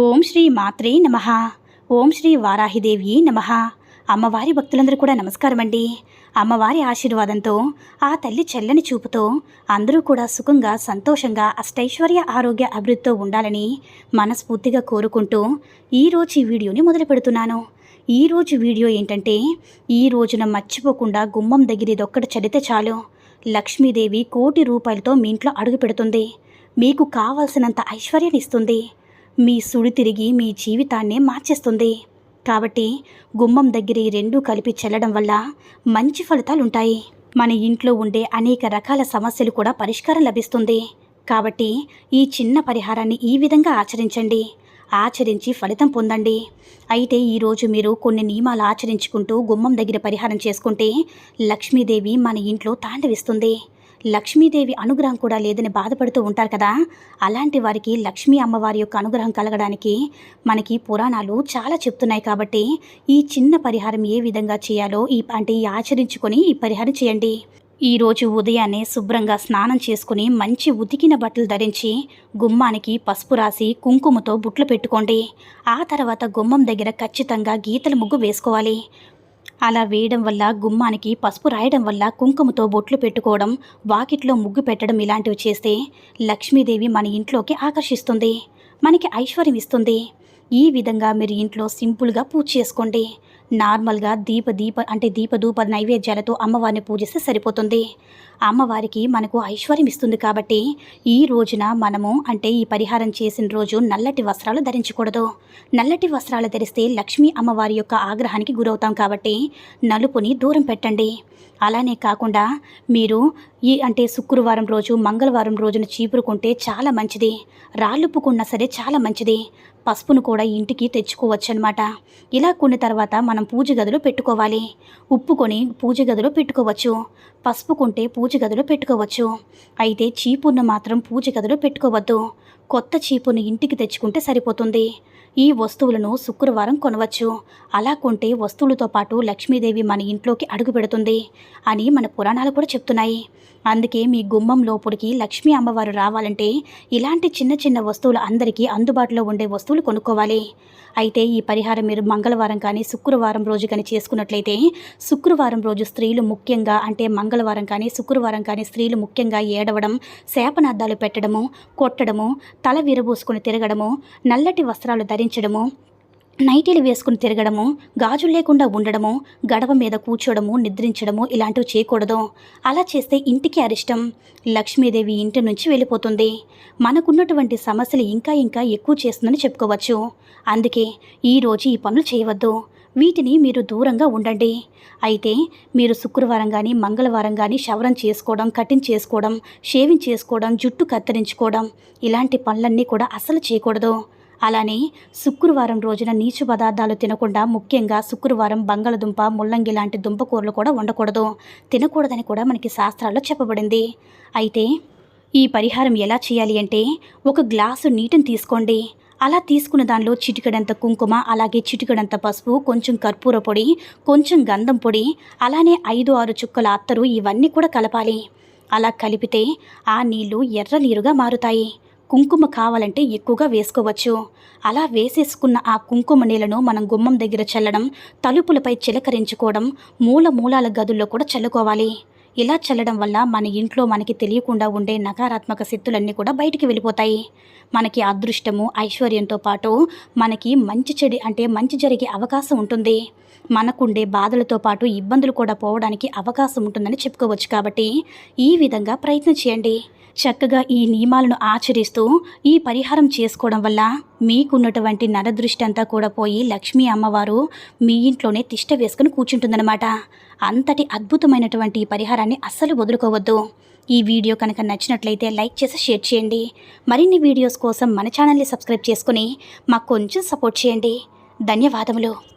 ఓం శ్రీ మాత్రే నమ. ఓం శ్రీ వారాహిదేవి నమ. అమ్మవారి భక్తులందరూ కూడా నమస్కారం అండి అమ్మవారి ఆశీర్వాదంతో ఆ తల్లి చెల్లని చూపుతో అందరూ కూడా సుఖంగా సంతోషంగా అష్టైశ్వర్య ఆరోగ్య అభివృద్ధితో ఉండాలని మనస్ఫూర్తిగా కోరుకుంటూ ఈరోజు ఈ వీడియోని మొదలు పెడుతున్నాను. ఈరోజు వీడియో ఏంటంటే ఈ రోజున మర్చిపోకుండా గుమ్మం దగ్గర ఇదొక్కటి చదివితే చాలు. లక్ష్మీదేవి కోటి రూపాయలతో మీ ఇంట్లో అడుగు పెడుతుంది. మీకు కావలసినంత ఐశ్వర్యాన్ని ఇస్తుంది. మీ సుడి తిరిగి మీ జీవితాన్నే మార్చేస్తుంది. కాబట్టి గుమ్మం దగ్గర ఈ రెండూ కలిపి చల్లడం వల్ల మంచి ఫలితాలు ఉంటాయి మన ఇంట్లో ఉండే అనేక రకాల సమస్యలు కూడా పరిష్కారం లభిస్తుంది. కాబట్టి ఈ చిన్న పరిహారాన్ని ఈ విధంగా ఆచరించండి. ఆచరించి ఫలితం పొందండి. అయితే ఈరోజు మీరు కొన్ని నియమాలు ఆచరించుకుంటూ గుమ్మం దగ్గర పరిహారం చేసుకుంటే లక్ష్మీదేవి మన ఇంట్లో తాండవిస్తుంది. లక్ష్మీదేవి అనుగ్రహం కూడా లేదని బాధపడుతూ ఉంటారు కదా. అలాంటి వారికి లక్ష్మీ అమ్మవారి యొక్క అనుగ్రహం కలగడానికి మనకి పురాణాలు చాలా చెప్తున్నాయి కాబట్టి ఈ చిన్న పరిహారం ఏ విధంగా చేయాలో ఈ అంటే ఆచరించుకొని ఈ పరిహారం చేయండి. ఈరోజు ఉదయాన్నే శుభ్రంగా స్నానం చేసుకుని మంచి ఉతికిన బట్టలు ధరించి గుమ్మానికి పసుపు రాసి కుంకుమతో బుట్లు పెట్టుకోండి. ఆ తర్వాత గుమ్మం దగ్గర ఖచ్చితంగా గీతల ముగ్గు వేసుకోవాలి. అలా వేయడం వల్ల గుమ్మానికి పసుపు రాయడం వల్ల కుంకుమతో బొట్లు పెట్టుకోవడం వాకిట్లో ముగ్గు పెట్టడం ఇలాంటివి చేస్తే లక్ష్మీదేవి మన ఇంట్లోకి ఆకర్షిస్తుంది మనకి ఐశ్వర్యం ఇస్తుంది. ఈ విధంగా మీరు ఇంట్లో సింపుల్గా పూజ చేసుకోండి. నార్మల్గా దీప దీప అంటే దీప ధూప నైవేద్యాలతో అమ్మవారిని పూజిస్తే సరిపోతుంది. అమ్మవారికి మనకు ఐశ్వర్యం ఇస్తుంది కాబట్టి ఈ రోజున మనము అంటే ఈ పరిహారం చేసిన రోజు నల్లటి వస్త్రాలు ధరించకూడదు. నల్లటి వస్త్రాలు ధరిస్తే లక్ష్మీ అమ్మవారి యొక్క ఆగ్రహానికి గురవుతాం కాబట్టి నలుపుని దూరం పెట్టండి. అలానే కాకుండా మీరు ఈ అంటే శుక్రవారం రోజు మంగళవారం రోజున చీపురుకుంటే చాలా మంచిది. రాళ్ళుప్పుకున్నా సరే చాలా మంచిది. పసుపును కూడా ఇంటికి తెచ్చుకోవచ్చు అనమాట ఇలా కొన్ని తర్వాత మనం పూజ గదిలో పెట్టుకోవాలి. ఉప్పుకొని పూజ గదిలో పెట్టుకోవచ్చు. పసుపు కొంటే పూజ గదిలో పెట్టుకోవచ్చు. అయితే చీపుర్ను మాత్రం పూజ గదిలో పెట్టుకోవద్దు. కొత్త చీపును ఇంటికి తెచ్చుకుంటే సరిపోతుంది. ఈ వస్తువులను శుక్రవారం కొనవచ్చు. అలా కొంటే వస్తువులతో పాటు లక్ష్మీదేవి మన ఇంట్లోకి అడుగు పెడుతుంది అని మన పురాణాలు కూడా చెప్తున్నాయి. అందుకే మీ గుమ్మం లోపలికి లక్ష్మీ అమ్మవారు రావాలంటే ఇలాంటి చిన్న చిన్న వస్తువులు అందరికీ అందుబాటులో ఉండే వస్తువులు కొనుక్కోవాలి. అయితే ఈ పరిహారం మీరు మంగళవారం కానీ శుక్రవారం రోజు కానీ చేసుకున్నట్లయితే శుక్రవారం రోజు స్త్రీలు ముఖ్యంగా అంటే మంగళవారం కానీ శుక్రవారం కానీ స్త్రీలు ముఖ్యంగా ఏడవడం శాపనార్థాలు పెట్టడము కొట్టడము తల విరబూసుకుని తిరగడము నల్లటి వస్త్రాలు ధరించడము నైటీలు వేసుకుని తిరగడము గాజులు లేకుండా ఉండడము గడవ మీద కూర్చోడము నిద్రించడము ఇలాంటివి చేయకూడదు. అలా చేస్తే ఇంటికి అరిష్టం. లక్ష్మీదేవి ఇంటి నుంచి వెళ్ళిపోతుంది. మనకున్నటువంటి సమస్యలు ఇంకా ఇంకా ఎక్కువ చేస్తుందని చెప్పుకోవచ్చు. అందుకే ఈరోజు ఈ పనులు చేయవద్దు. వీటిని మీరు దూరంగా ఉండండి. అయితే మీరు శుక్రవారం కానీ మంగళవారం కానీ శవరం చేసుకోవడం కటింగ్ చేసుకోవడం షేవింగ్ చేసుకోవడం జుట్టు కత్తిరించుకోవడం ఇలాంటి పనులన్నీ కూడా అసలు చేయకూడదు. అలానే శుక్రవారం రోజున నీచు పదార్థాలు తినకుండా ముఖ్యంగా శుక్రవారం బంగాళదుంప ముల్లంగి లాంటి దుంపకూరలు కూడా ఉండకూడదు తినకూడదని కూడా మనకి శాస్త్రాల్లో చెప్పబడింది. అయితే ఈ పరిహారం ఎలా చేయాలి అంటే ఒక గ్లాసు నీటిని తీసుకోండి. అలా తీసుకున్న దానిలో చిటికడంత కుంకుమ అలాగే చిటికడంత పసుపు కొంచెం కర్పూర పొడి కొంచెం గంధం పొడి అలానే ఐదు ఆరు చుక్కల అత్తరు ఇవన్నీ కూడా కలపాలి. అలా కలిపితే ఆ నీళ్ళు ఎర్ర నీరుగా మారుతాయి. కుంకుమ కావాలంటే ఎక్కువగా వేసుకోవచ్చు. అలా వేసేసుకున్న ఆ కుంకుమ నీళ్ళను మనం గుమ్మం దగ్గర చల్లడం తలుపులపై చిలకరించుకోవడం మూల మూలాల గదుల్లో కూడా చల్లుకోవాలి. ఇలా చల్లడం వల్ల మన ఇంట్లో మనకి తెలియకుండా ఉండే నకారాత్మక శక్తులన్నీ కూడా బయటికి వెళ్ళిపోతాయి. మనకి అదృష్టము ఐశ్వర్యంతో పాటు మనకి మంచి చెడి అంటే మంచి జరిగే అవకాశం ఉంటుంది. మనకుండే బాధలతో పాటు ఇబ్బందులు కూడా పోవడానికి అవకాశం ఉంటుందని చెప్పుకోవచ్చు కాబట్టి ఈ విధంగా ప్రయత్నం చేయండి. చక్కగా ఈ నియమాలను ఆచరిస్తూ ఈ పరిహారం చేసుకోవడం వల్ల మీకున్నటువంటి నరదృష్టి అంతా కూడా పోయి లక్ష్మీ అమ్మవారు మీ ఇంట్లోనే తిష్ట వేసుకుని కూర్చుంటుందన్నమాట. అంతటి అద్భుతమైనటువంటి ఈ పరిహారాన్ని అస్సలు వదులుకోవద్దు. ఈ వీడియో కనుక నచ్చినట్లయితే లైక్ చేసి షేర్ చేయండి. మరిన్ని వీడియోస్ కోసం మన ఛానల్ని సబ్స్క్రైబ్ చేసుకుని మాకు కొంచెం సపోర్ట్ చేయండి. ధన్యవాదములు.